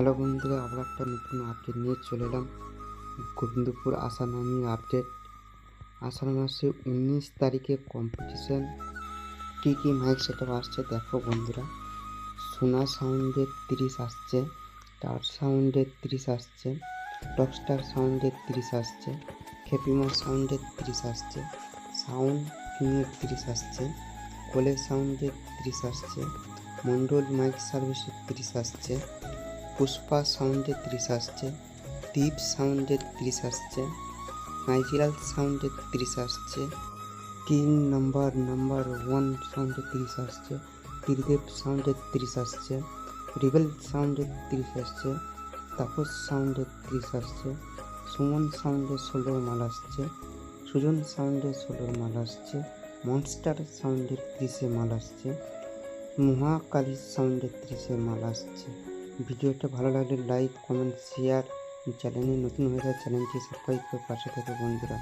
Hello বন্ধুরা, আবার একটা নতুন আপডেট নিয়ে চলে এলাম। গোবিন্দপুর আসানামির আপডেট আষাঢ় মাসে উনিশ তারিখে কম্পিটিশান কী কী মাইক সেটআপ আসছে দেখো বন্ধুরা। সোনা সাউন্ডের তিরিশ আসছে টার সাউন্ডের তিরিশ আসছে টপস্টার সাউন্ডের তিরিশ আসছে, খেপিমা সাউন্ডের তিরিশ আসছে সাউন্ড কিংয়ের তিরিশ আসছে, কোলে সাউন্ডের তিরিশ আসছে, মন্ডল মাইক সার্ভিসের তিরিশ আসছে। পুষ্পা সাউন্ডের তিরিশ আসছে, দীপ সাউন্ডের তিরিশ আসছে নাইজিরাল সাউন্ডের তিরিশ আসছে, তিন নাম্বার নাম্বার ওয়ান সাউন্ডের তিরিশ আসছে ত্রিদেব সাউন্ডের তিরিশ আসছে, রিবেল সাউন্ডের তিরিশ আসছে, তাপস সাউন্ডের তিরিশ আসছে, সুমন সাউন্ডে ষোলোর মাল আসছে, সুজন সাউন্ডে ষোলোর মাল আসছে, মনস্টার সাউন্ডের তিরিশে মাল আসছে, মহাকালী সাউন্ডের তিরিশে মাল আসছে। ভিডিওটা ভালো লাগলে লাইক কমেন্ট শেয়ার চ্যানেলে নতুন হয়ে যায় চ্যানেলটি সাবস্ক্রাইব করে পাশে থেকে বন্ধুরা।